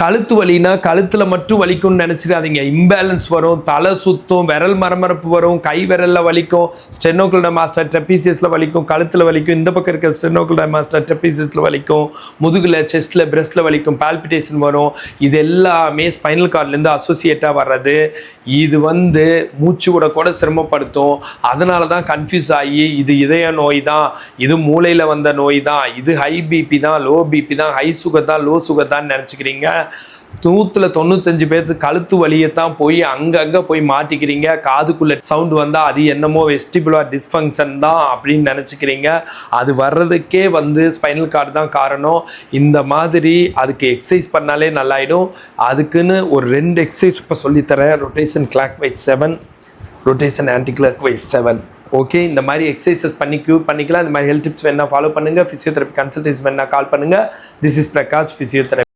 கழுத்து வலினா கழுத்தில் மட்டும் வலிக்கும்னு நினச்சிடாதீங்க. இம்பேலன்ஸ் வரும் தலை சுத்தும் விரல் மரமரப்பு வரும் கை விரலில் வலிக்கும் ஸ்டெனோகுல்ட மாஸ்டர் ட்ரெப்பீசியஸில் வலிக்கும் கழுத்தில் வலிக்கும் இந்த பக்கம் இருக்க ஸ்டெனோகுல்ட மாஸ்டர் ட்ரெப்பீசியஸில் வலிக்கும் முதுகில் செஸ்ட்டில் பிரஸ்ட்டில் வலிக்கும் பால்பிட்டேஷன் வரும். இது எல்லாமே ஸ்பைனல் கார்ட்லேருந்து அசோசியேட்டாக வர்றது. இது வந்து மூச்சு விட கூட சிரமப்படுத்தும். அதனால தான் கன்ஃபியூஸ் ஆகி இது இதய நோய் தான் இது மூளையில் வந்த நோய் தான் இது ஹை பிபி தான் லோ பிபி தான் ஹை சுகர் தான் லோ சுகர் தான் நினச்சிக்கிறீங்க. நூற்றுல தொண்ணூத்தஞ்சு பேர்த்து கழுத்து வழியை தான் போய் அங்கங்கே போய் மாட்டிக்கிறீங்க. காதுக்குள்ளே சவுண்டு வந்தால் அது என்னமோ வெஸ்டிபுலார் டிஸ்ஃபங்க்ஷன் தான் அப்படின்னு நினச்சிக்கிறீங்க. அது வர்றதுக்கே வந்து ஸ்பைனல் கார்டு தான் காரணம். இந்த மாதிரி அதுக்கு எக்ஸசைஸ் பண்ணாலே நல்லாயிடும். அதுக்குன்னு ஒரு ரெண்டு எக்ஸசைஸ் இப்போ சொல்லித்தரேன். Rotation clockwise seven rotation anti clockwise seven okay இந்த மாதிரி எக்ஸசைசஸ் பண்ணி க்யூர் பண்ணிக்கலாம். இந்த மாதிரி ஹெல்த் டிப்ஸ் வேணால் ஃபாலோ பண்ணுங்கள் ஃபிசியோதெரப்பி கன்சல்டேஷன் வேணால் கால் பண்ணுங்கள் திஸ் இஸ் பிரகாஷ் ஃபிசியோதெரப்பி